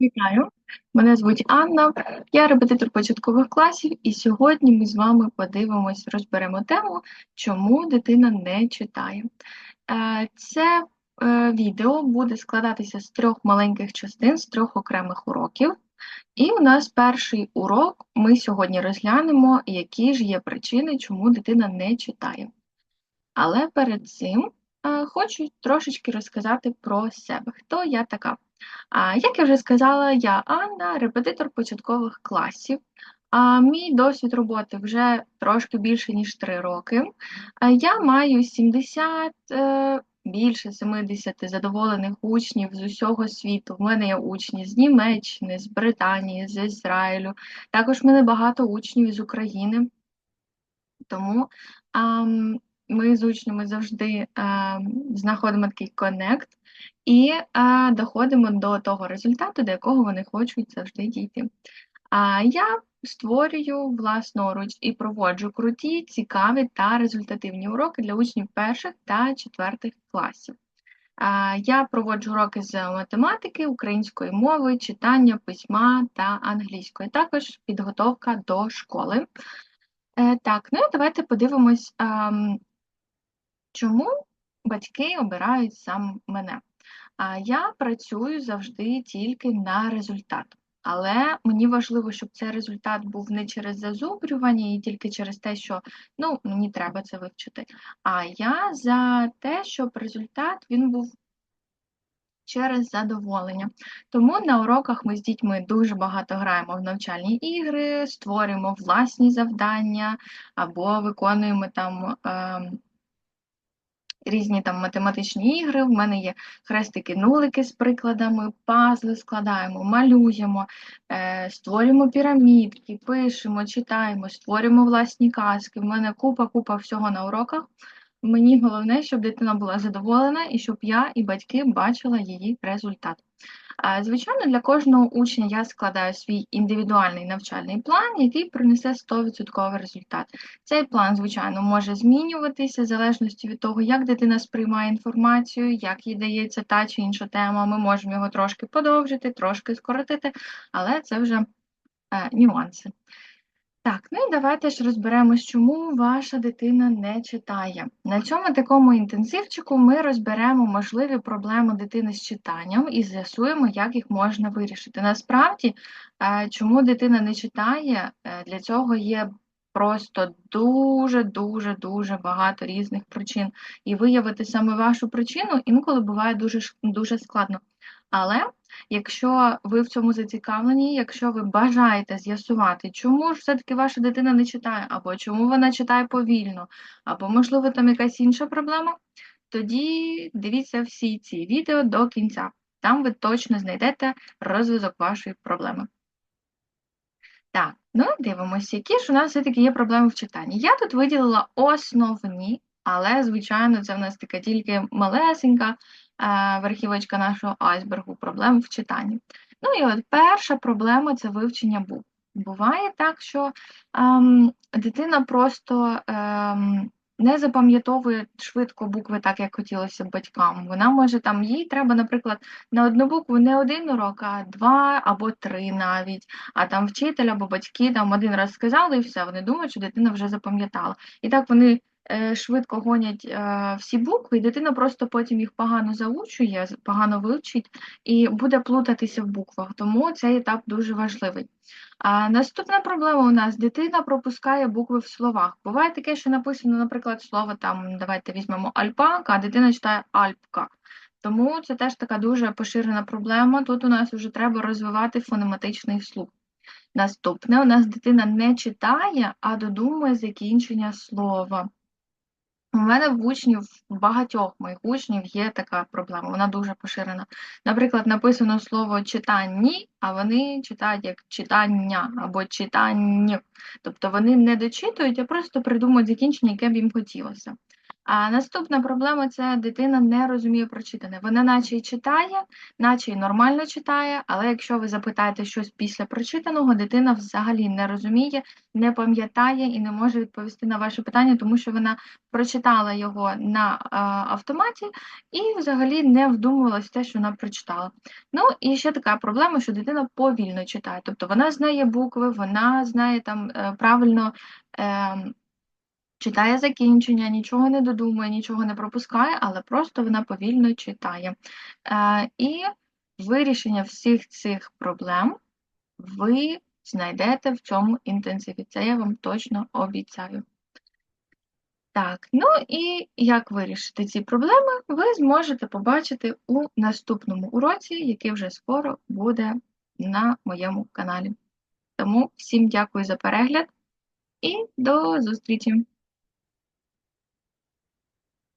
Вітаю, мене звуть Анна, я репетитор початкових класів, і сьогодні ми з вами подивимось, розберемо тему, чому дитина не читає. Е, це е, відео буде складатися з трьох маленьких частин, з трьох окремих уроків. І у нас перший урок ми сьогодні розглянемо, які ж є причини, чому дитина не читає. Але перед цим хочу трошечки розказати про себе, хто я така. Як я вже сказала, я Анна, репетитор початкових класів. Мій досвід роботи вже трошки більше, ніж 3 роки. Я маю 70, е, більше 70 задоволених учнів з усього світу. В мене є учні з Німеччини, з Британії, з Ізраїлю. Також в мене багато учнів з України. Тому ми з учнями завжди знаходимо такий коннект і а, доходимо до того результату, до якого вони хочуть завжди дійти. А я створюю власноруч і проводжу круті, цікаві та результативні уроки для учнів перших та четвертих класів. Я проводжу уроки з математики, української мови, читання, письма та англійської, також підготовка до школи. Е, так, ну і давайте подивимось, а, чому батьки обирають сам мене. А я працюю завжди тільки на результат. Але мені важливо, щоб цей результат був не через зазубрювання і тільки через те, що ну, мені треба це вивчити. А я за те, щоб результат він був через задоволення. Тому на уроках ми з дітьми дуже багато граємо в навчальні ігри, створюємо власні завдання або виконуємо там. Е різні там математичні ігри. В мене є хрестики-нулики з прикладами, пазли складаємо, малюємо, е, створюємо пірамідки, пишемо, читаємо, створюємо власні казки. В мене купа-купа всього на уроках. Мені головне, щоб дитина була задоволена і щоб я і батьки бачила її результат. Звичайно, для кожного учня я складаю свій індивідуальний навчальний план, який принесе 100% результат. Цей план, звичайно, може змінюватися в залежності від того, як дитина сприймає інформацію, як їй дається та чи інша тема. Ми можемо його трошки подовжити, трошки скоротити, але це вже е, нюанси. Так, ну і давайте ж розберемось, чому ваша дитина не читає. На цьому такому інтенсивчику ми розберемо можливі проблеми дитини з читанням і з'ясуємо, як їх можна вирішити. Насправді, е, чому дитина не читає, е, для цього є просто дуже-дуже дуже багато різних причин. І виявити саме вашу причину інколи буває дуже, дуже складно. Але якщо ви в цьому зацікавлені, якщо ви бажаєте з'ясувати, чому ж все-таки ваша дитина не читає, або чому вона читає повільно, або, можливо, там якась інша проблема, тоді дивіться всі ці відео до кінця. Там ви точно знайдете розв'язок вашої проблеми. Так, ну дивимося, які ж у нас все-таки є проблеми в читанні. Я тут виділила основні, але, звичайно, це в нас така тільки малесенька верхівочка нашого айсбергу проблем в читанні. Ну і от перша проблема це вивчення букв. Буває так, що ем, дитина просто ем, не запам'ятовує швидко букви так, як хотілося б батькам. Вона може там, їй треба, наприклад, на одну букву не один урок, а два або три навіть. А там вчитель або батьки там один раз сказали і все, вони думають, що дитина вже запам'ятала. І так вони Е, швидко гонять е, всі букви, і дитина просто потім їх погано заучує, погано вивчить і буде плутатися в буквах. Тому цей етап дуже важливий. А Наступна проблема у нас дитина пропускає букви в словах. Буває таке, що написано, наприклад, слово там, давайте візьмемо альпака, а дитина читає альпка. Тому це теж така дуже поширена проблема. Тут у нас вже треба розвивати фонематичний слух. Наступне у нас дитина не читає, а додумує закінчення слова. У мене в учнів, багатьох моїх учнів є така проблема, вона дуже поширена. Наприклад, написано слово читанні, а вони читають як читання або читання. Тобто вони не дочитують, а просто придумують закінчення, яке б їм хотілося. А наступна проблема це дитина не розуміє прочитане. Вона наче й читає, наче й нормально читає, але якщо ви запитаєте щось після прочитаного, дитина взагалі не розуміє, не пам'ятає і не може відповісти на ваше питання, тому що вона прочитала його на а, автоматі і взагалі не вдумувалась в те, що вона прочитала. Ну і ще така проблема, що дитина повільно читає, тобто вона знає букви, вона знає там е, правильно. Читає закінчення, нічого не додумує, нічого не пропускає, але просто вона повільно читає. Е, і вирішення всіх цих проблем ви знайдете в цьому інтенсиві. Це я вам точно обіцяю. Так, ну і як вирішити ці проблеми, ви зможете побачити у наступному уроці, який вже скоро буде на моєму каналі. Тому всім дякую за перегляд і до зустрічі!